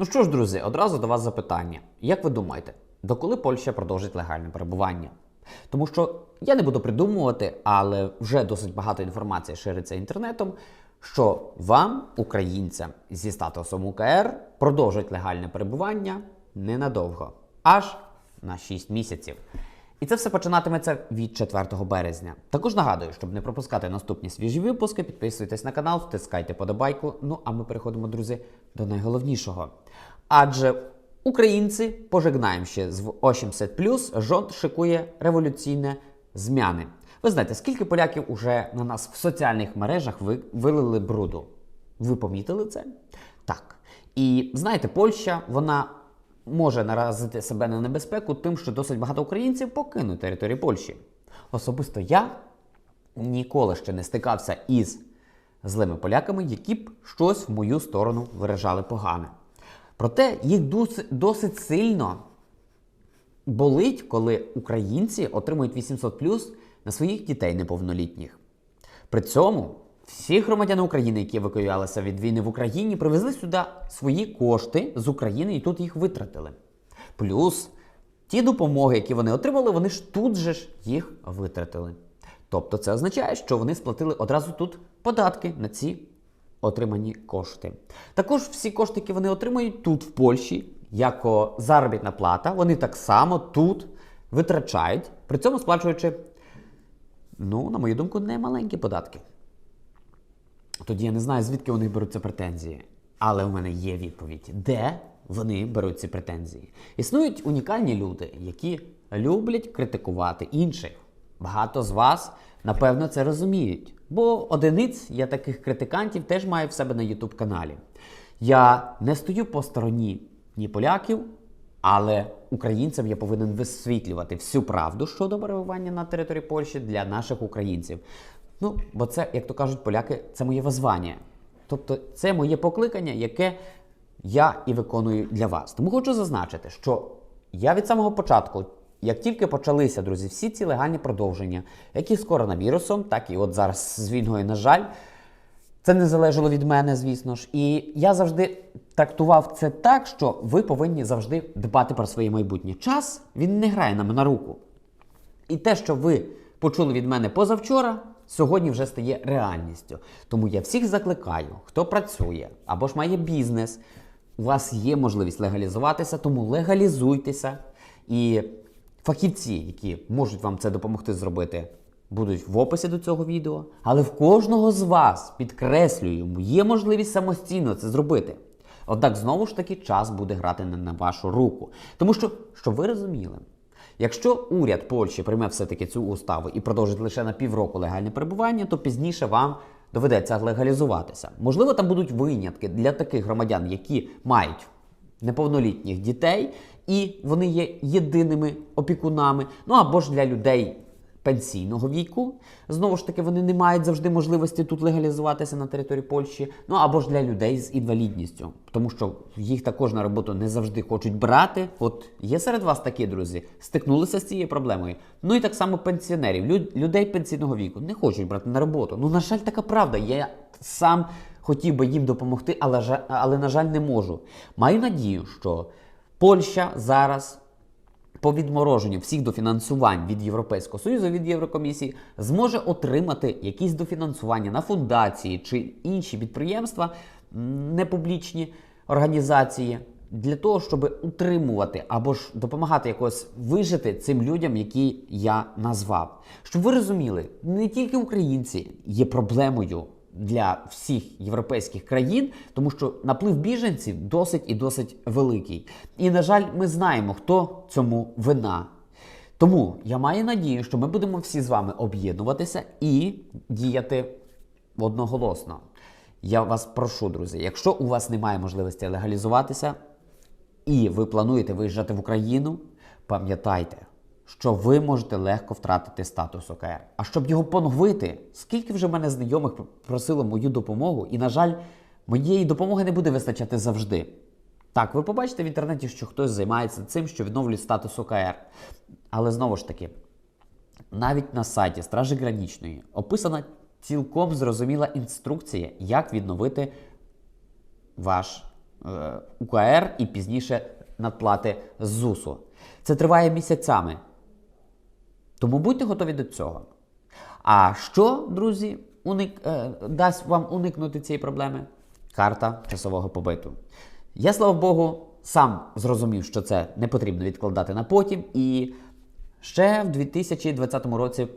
Ну що ж, друзі, одразу до вас запитання. Як ви думаєте, доколи Польща продовжить легальне перебування? Тому що я не буду придумувати, але вже досить багато інформації шириться інтернетом, що вам, українцям зі статусом УКР, продовжать легальне перебування ненадовго, аж на 6 місяців. І це все починатиметься від 4 березня. Також нагадую, щоб не пропускати наступні свіжі випуски, підписуйтесь на канал, втискайте подобайку. Ну а ми переходимо, друзі, до найголовнішого. Адже українці пожигнаємо ще з 80+, жод шикує революційне змяни. Ви знаєте, скільки поляків уже на нас в соціальних мережах ви- вилили бруду? Ви помітили це? Так. І знаєте, Польща, вона може наразити себе на небезпеку тим, що досить багато українців покинуть територію Польщі. Особисто я ніколи ще не стикався із злими поляками, які б щось в мою сторону виражали погане. Проте їх досить, сильно болить, коли українці отримують 800 на своїх дітей неповнолітніх. При цьому всі громадяни України, які евакуювалися від війни в Україні, привезли сюди свої кошти з України і тут їх витратили. Плюс ті допомоги, які вони отримали, вони ж тут же ж їх витратили. Тобто це означає, що вони сплатили одразу тут податки на ці отримані кошти. Також всі кошти, які вони отримують тут, в Польщі, як заробітна плата, вони так само тут витрачають, при цьому сплачуючи, ну, на мою думку, немаленькі податки. Тоді я не знаю, звідки вони беруть ці претензії. Але у мене є відповідь, де вони беруть ці претензії. Існують унікальні люди, які люблять критикувати інших. Багато з вас, напевно, це розуміють. Бо одиниць я таких критикантів теж маю в себе на YouTube каналі. Я не стою по стороні ні поляків, але українцям я повинен висвітлювати всю правду щодо перебування на території Польщі для наших українців. Ну, бо це, як то кажуть поляки, це моє визвання. Тобто, це моє покликання, яке я і виконую для вас. Тому хочу зазначити, що я від самого початку, як тільки почалися, друзі, всі ці легальні продовження, які з коронавірусом, так і от зараз з війною, на жаль, це не залежало від мене, звісно ж. І я завжди трактував це так, що ви повинні завжди дбати про своє майбутнє. Час він не грає нам на руку. І те, що ви почули від мене позавчора, сьогодні вже стає реальністю. Тому я всіх закликаю, хто працює або ж має бізнес, у вас є можливість легалізуватися, тому легалізуйтеся. І фахівці, які можуть вам це допомогти зробити, будуть в описі до цього відео. Але в кожного з вас, підкреслюю, є можливість самостійно це зробити. Однак знову ж таки час буде грати не на вашу руку. Тому що, щоб ви розуміли, якщо уряд Польщі прийме все-таки цю уставу і продовжить лише на півроку легальне перебування, то пізніше вам доведеться легалізуватися. Можливо, там будуть винятки для таких громадян, які мають неповнолітніх дітей, і вони є єдиними опікунами. Ну або ж для людей пенсійного віку. Знову ж таки, вони не мають завжди можливості тут легалізуватися на території Польщі. Ну або ж для людей з інвалідністю, тому що їх також на роботу не завжди хочуть брати. От є серед вас такі друзі, стикнулися з цією проблемою. Ну і так само пенсіонерів, люд- людей пенсійного віку не хочуть брати на роботу. Ну на жаль, така правда. Я сам хотів би їм допомогти, але але на жаль, не можу. Маю надію, що Польща зараз по відмороженню всіх дофінансувань від Європейського Союзу, від Єврокомісії, зможе отримати якісь дофінансування на фундації чи інші підприємства, непублічні організації, для того, щоб утримувати або ж допомагати якось вижити цим людям, які я назвав. Щоб ви розуміли, не тільки українці є проблемою для всіх європейських країн, тому що наплив біженців досить і досить великий. І, на жаль, ми знаємо, хто цьому вина. Тому я маю надію, що ми будемо всі з вами об'єднуватися і діяти одноголосно. Я вас прошу, друзі, якщо у вас немає можливості легалізуватися, і ви плануєте виїжджати в Україну, пам'ятайте, що ви можете легко втратити статус ОКР. А щоб його поновити, скільки вже мене знайомих просило мою допомогу, і, на жаль, моєї допомоги не буде вистачати завжди. Так, ви побачите в інтернеті, що хтось займається цим, що відновлює статус ОКР. Але знову ж таки, навіть на сайті Стражі Гранічної описана цілком зрозуміла інструкція, як відновити ваш е, УКР і пізніше надплати ЗУСу. Це триває місяцями. Тому будьте готові до цього. А що, друзі, уник, е, дасть вам уникнути цієї проблеми? Карта часового побиту. Я, слава Богу, сам зрозумів, що це не потрібно відкладати на потім, і ще в 2020 році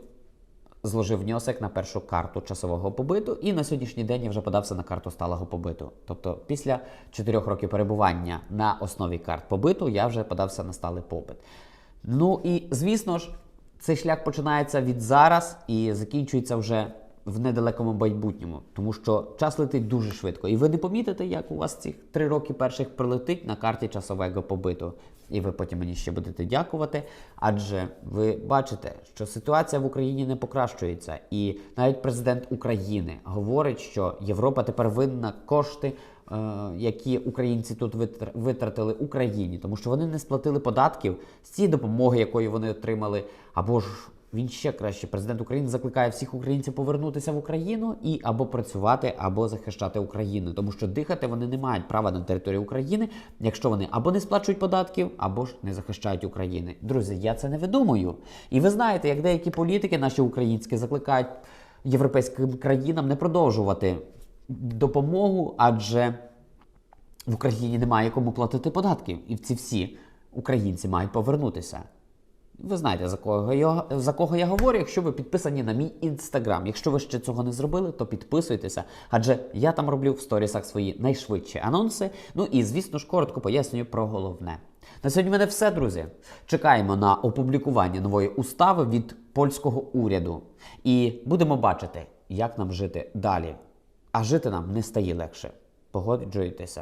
зложив внесок на першу карту часового побиту, і на сьогоднішній день я вже подався на карту сталого побиту. Тобто, після 4 років перебування на основі карт побиту я вже подався на сталий побит. Ну і звісно ж, цей шлях починається від зараз і закінчується вже в недалекому майбутньому, тому що час летить дуже швидко. І ви не помітите, як у вас цих три роки перших прилетить на карті часового побиту. І ви потім мені ще будете дякувати. Адже ви бачите, що ситуація в Україні не покращується, і навіть президент України говорить, що Європа тепер винна кошти. е, Які українці тут витр- витратили Україні, тому що вони не сплатили податків з цієї допомоги, якої вони отримали, або ж він ще краще. Президент України закликає всіх українців повернутися в Україну і або працювати, або захищати Україну, тому що дихати вони не мають права на території України, якщо вони або не сплачують податків, або ж не захищають України. Друзі, я це не видумую. І ви знаєте, як деякі політики, наші українські, закликають європейським країнам не продовжувати допомогу, адже в Україні немає кому платити податків, і ці всі українці мають повернутися. Ви знаєте, за кого я, за кого я говорю, якщо ви підписані на мій інстаграм. Якщо ви ще цього не зробили, то підписуйтеся, адже я там роблю в сторісах свої найшвидші анонси. Ну і звісно ж коротко пояснюю про головне. На сьогодні в мене все, друзі. Чекаємо на опублікування нової устави від польського уряду. І будемо бачити, як нам жити далі. А жити нам не стає легше. Погоджуєтеся.